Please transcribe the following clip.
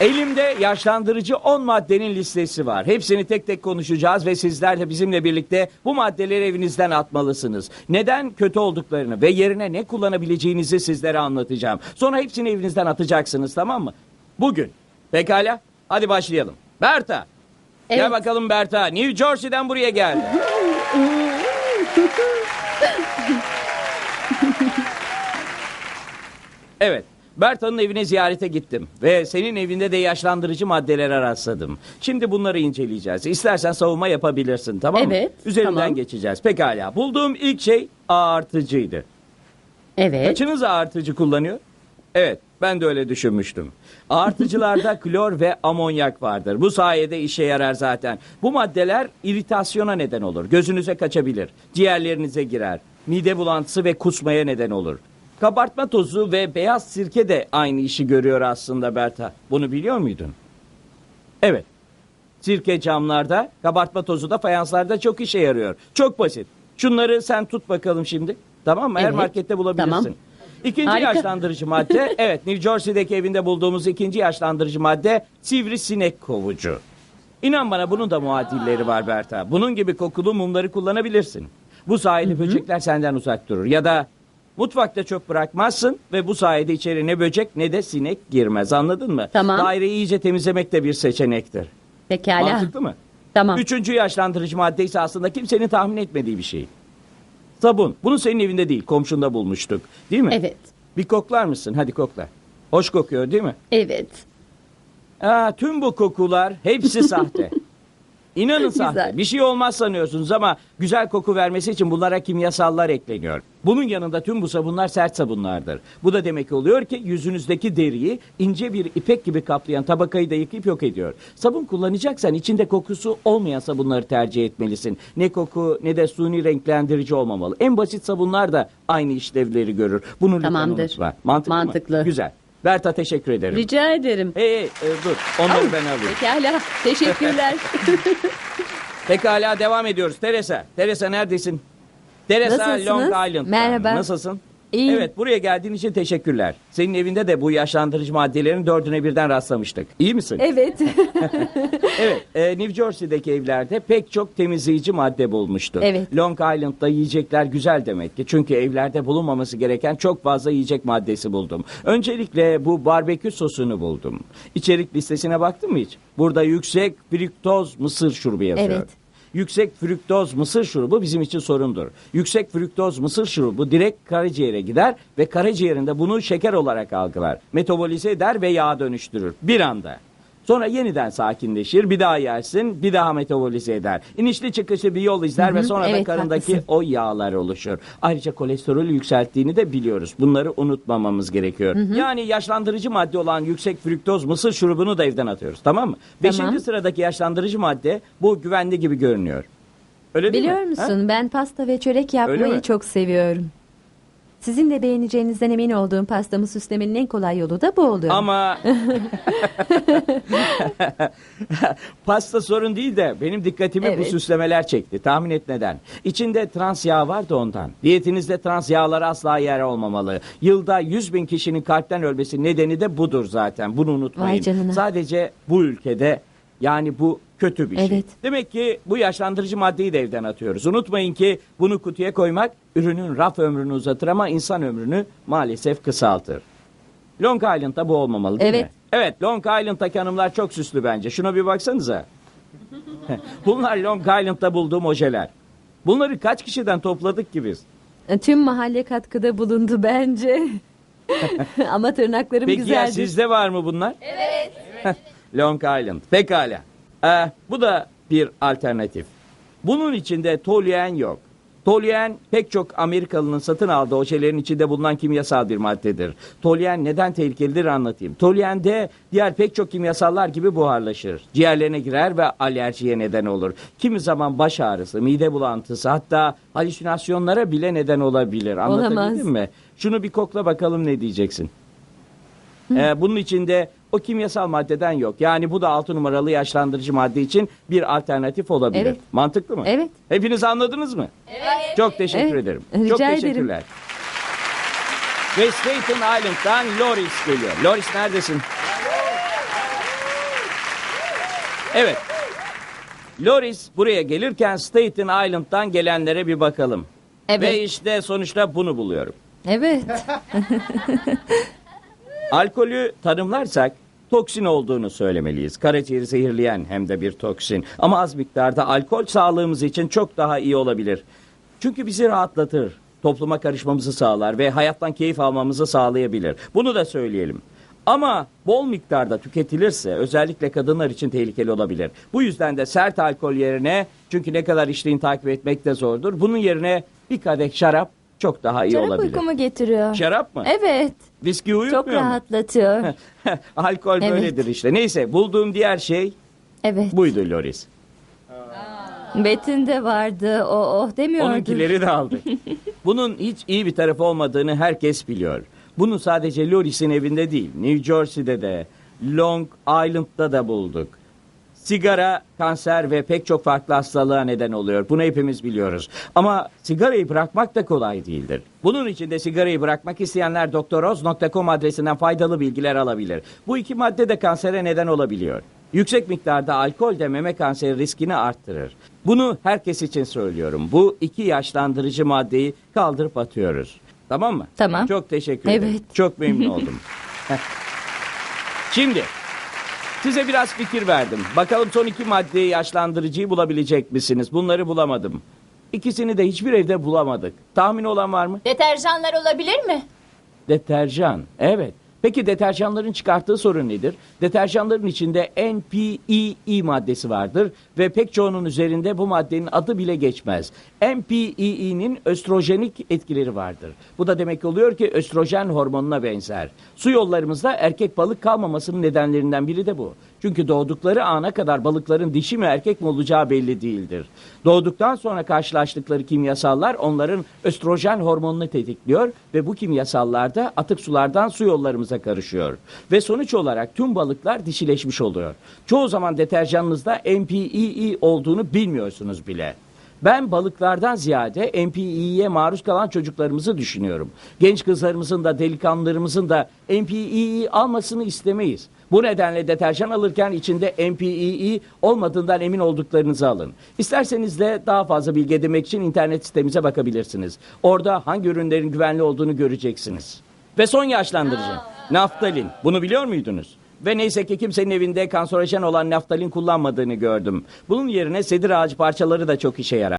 Elimde yaşlandırıcı 10 maddenin listesi var. Hepsini tek tek konuşacağız ve sizler de bizimle birlikte bu maddeleri evinizden atmalısınız. Neden kötü olduklarını ve yerine ne kullanabileceğinizi sizlere anlatacağım. Sonra hepsini evinizden atacaksınız tamam mı? Bugün. Pekala. Hadi başlayalım. Berta. Gel Evet. bakalım Berta. New Jersey'den buraya geldi. Evet. Berta'nın evine ziyarete gittim ve senin evinde de yaşlandırıcı maddelere rastladım. Şimdi bunları inceleyeceğiz. İstersen savunma yapabilirsin tamam mı? Evet, Üzerinden tamam. geçeceğiz. Pekala. Bulduğum ilk şey artıcıydı. Evet. Kaçınız artıcı kullanıyor? Evet, ben de öyle düşünmüştüm. Artıcılarda klor ve amonyak vardır. Bu sayede işe yarar zaten. Bu maddeler iritasyona neden olur. Gözünüze kaçabilir, ciğerlerinize girer. Mide bulantısı ve kusmaya neden olur. Kabartma tozu ve beyaz sirke de aynı işi görüyor aslında Berta. Bunu biliyor muydun? Evet. Sirke camlarda, kabartma tozu da fayanslarda çok işe yarıyor. Çok basit. Şunları sen tut bakalım şimdi. Tamam mı? Her Evet. markette bulabilirsin. Tamam. İkinci Harika. yaşlandırıcı madde, evet New Jersey'deki evinde bulduğumuz ikinci yaşlandırıcı madde sivrisinek kovucu. İnan bana bunun da muadilleri var Berta. Bunun gibi kokulu mumları kullanabilirsin. Bu sayede böcekler senden uzak durur. Ya da mutfakta çok bırakmazsın ve bu sayede içeri ne böcek ne de sinek girmez. Anladın mı? Tamam. Daireyi iyice temizlemek de bir seçenektir. Pekala. Mantıklı mı? Tamam. Üçüncü yaşlandırıcı madde ise aslında kimsenin tahmin etmediği bir şey. Sabun. Bunu senin evinde değil, komşunda bulmuştuk. Değil mi? Evet. Bir koklar mısın? Hadi kokla. Hoş kokuyor değil mi? Evet. Aa, tüm bu kokular hepsi sahte. İnanın sahte. Güzel. Bir şey olmaz sanıyorsunuz ama güzel koku vermesi için bunlara kimyasallar ekleniyor. Bunun yanında tüm bu sabunlar sert sabunlardır. Bu da demek oluyor ki yüzünüzdeki deriyi ince bir ipek gibi kaplayan tabakayı da yıkayıp yok ediyor. Sabun kullanacaksan içinde kokusu olmayan sabunları tercih etmelisin. Ne koku ne de suni renklendirici olmamalı. En basit sabunlar da aynı işlevleri görür. Bunu lütfen Tamamdır. unutma. Mantıklı, mı? Mantıklı. Güzel. Berta teşekkür ederim. Rica ederim. Hey, hey, e, dur. Onları ben alayım. Pekala. Teşekkürler. Pekala devam ediyoruz. Teresa. Teresa neredesin? Teresa Nasılsınız? Long Island'dan. Merhaba. Nasılsın? İyiyim. Evet buraya geldiğin için teşekkürler. Senin evinde de bu yaşlandırıcı maddelerin dördüne birden rastlamıştık. İyi misin? Evet. Evet. e, New Jersey'deki evlerde pek çok temizleyici madde bulmuştu. Evet. Long Island'da yiyecekler güzel demek ki. Çünkü evlerde bulunmaması gereken çok fazla yiyecek maddesi buldum. Öncelikle bu barbekü sosunu buldum. İçerik listesine baktın mı hiç? Burada yüksek fruktoz mısır şurubu yazıyor. Evet. Yüksek fruktoz mısır şurubu bizim için sorundur. Yüksek fruktoz mısır şurubu direkt karaciğere gider ve karaciğerinde bunu şeker olarak algılar. Metabolize eder ve yağa dönüştürür bir anda. Sonra yeniden sakinleşir, bir daha yersin, bir daha metabolize eder. İnişli çıkışlı bir yol izler ve sonra da evet, karındaki haklısın. o yağlar oluşur. Ayrıca kolesterolü yükselttiğini de biliyoruz. Bunları unutmamamız gerekiyor. Yani yaşlandırıcı madde olan yüksek fruktoz mısır şurubunu da evden atıyoruz. Tamam mı? Beşinci sıradaki yaşlandırıcı madde bu güvenli gibi görünüyor. Öyle değil Biliyor mi? musun ben pasta ve çörek yapmayı mi? çok seviyorum. Sizin de beğeneceğinizden emin olduğum pastamı süslemenin en kolay yolu da bu oluyor. Ama pasta sorun değil de benim dikkatimi bu Evet. süslemeler çekti. Tahmin et neden? İçinde trans yağ var da ondan. Diyetinizde trans yağlara asla yer olmamalı. Yılda 100 bin kişinin kalpten ölmesi nedeni de budur zaten. Bunu unutmayın. Vay canına. Sadece bu ülkede yani bu kötü bir şey. Evet. Demek ki bu yaşlandırıcı maddeyi de evden atıyoruz. Unutmayın ki bunu kutuya koymak ürünün raf ömrünü uzatır ama insan ömrünü maalesef kısaltır. Long Island'da bu olmamalı değil Evet. mi? Evet Long Island'daki hanımlar çok süslü bence. Şuna bir baksanıza. Bunlar Long Island'da bulduğum ojeler. Bunları kaç kişiden topladık ki biz? Tüm mahalle katkıda bulundu bence. Ama tırnaklarım Peki ya sizde var mı bunlar? Evet. Long Island. Pekala. Ee, bu da bir alternatif. Bunun içinde toluen yok. Toluen pek çok Amerikalının satın aldığı ojelerin içinde bulunan kimyasal bir maddedir. Toluen neden tehlikelidir anlatayım. Toluen de diğer pek çok kimyasallar gibi buharlaşır. Ciğerlerine girer ve alerjiye neden olur. Kimi zaman baş ağrısı, mide bulantısı hatta halüsinasyonlara bile neden olabilir. Anlatabildim Olamaz. mi? Şunu bir kokla bakalım ne diyeceksin. Ee, bunun içinde o kimyasal maddeden yok. Yani bu da 6 numaralı yaşlandırıcı madde için bir alternatif olabilir. Evet. Mantıklı mı? Evet. Hepiniz anladınız mı? Evet. Çok teşekkür Evet. ederim. Rica Çok ederim. teşekkürler. Ve Staten Island'dan Loris geliyor. Loris neredesin? Evet. Loris buraya gelirken Staten Island'dan gelenlere bir bakalım. Evet. Ve işte sonuçta bunu buluyorum. Evet. Alkolü tanımlarsak toksin olduğunu söylemeliyiz. Karaciğeri zehirleyen hem de bir toksin. Ama az miktarda alkol sağlığımız için çok daha iyi olabilir. Çünkü bizi rahatlatır, topluma karışmamızı sağlar ve hayattan keyif almamızı sağlayabilir. Bunu da söyleyelim. Ama bol miktarda tüketilirse özellikle kadınlar için tehlikeli olabilir. Bu yüzden de sert alkol yerine çünkü ne kadar içtiğini takip etmek de zordur. Bunun yerine bir kadeh şarap çok daha iyi Şarap olabilir. uykumu getiriyor. Şarap mı? Evet. Viski Çok uyutmuyor mu? rahatlatıyor. Alkol Evet. böyledir işte. Neyse bulduğum diğer şey Evet. buydu Loris. Betin de vardı. O oh demiyordu. Onunkileri de aldık. Bunun hiç iyi bir tarafı olmadığını herkes biliyor. Bunu sadece Loris'in evinde değil, New Jersey'de de, Long Island'da da bulduk. Sigara, kanser ve pek çok farklı hastalığa neden oluyor. Bunu hepimiz biliyoruz. Ama sigarayı bırakmak da kolay değildir. Bunun için de sigarayı bırakmak isteyenler doktoroz.com adresinden faydalı bilgiler alabilir. Bu iki madde de kansere neden olabiliyor. Yüksek miktarda alkol de meme kanseri riskini arttırır. Bunu herkes için söylüyorum. Bu iki yaşlandırıcı maddeyi kaldırıp atıyoruz. Tamam mı? Tamam. Çok teşekkür ederim. Evet. Çok memnun oldum. Şimdi size biraz fikir verdim. Bakalım son iki maddeyi yaşlandırıcıyı bulabilecek misiniz? Bunları bulamadım. İkisini de hiçbir evde bulamadık. Tahmin olan var mı? Deterjanlar olabilir mi? Deterjan. Evet. Peki deterjanların çıkarttığı sorun nedir? Deterjanların içinde NPEE maddesi vardır ve pek çoğunun üzerinde bu maddenin adı bile geçmez. NPEE'nin östrojenik etkileri vardır. Bu da demek oluyor ki östrojen hormonuna benzer. Su yollarımızda erkek balık kalmamasının nedenlerinden biri de bu. Çünkü doğdukları ana kadar balıkların dişi mi erkek mi olacağı belli değildir. Doğduktan sonra karşılaştıkları kimyasallar onların östrojen hormonunu tetikliyor ve bu kimyasallar da atık sulardan su yollarımıza karışıyor. Ve sonuç olarak tüm balıklar dişileşmiş oluyor. Çoğu zaman deterjanınızda NPEE olduğunu bilmiyorsunuz bile. Ben balıklardan ziyade NPE'ye maruz kalan çocuklarımızı düşünüyorum. Genç kızlarımızın da delikanlılarımızın da NPE'yi almasını istemeyiz. Bu nedenle deterjan alırken içinde NPEE olmadığından emin olduklarınızı alın. İsterseniz de daha fazla bilgi edinmek için internet sitemize bakabilirsiniz. Orada hangi ürünlerin güvenli olduğunu göreceksiniz. Ve son yaşlandırıcı. Naftalin. Bunu biliyor muydunuz? Ve neyse ki kimsenin evinde kanserojen olan naftalin kullanmadığını gördüm. Bunun yerine sedir ağacı parçaları da çok işe yarar.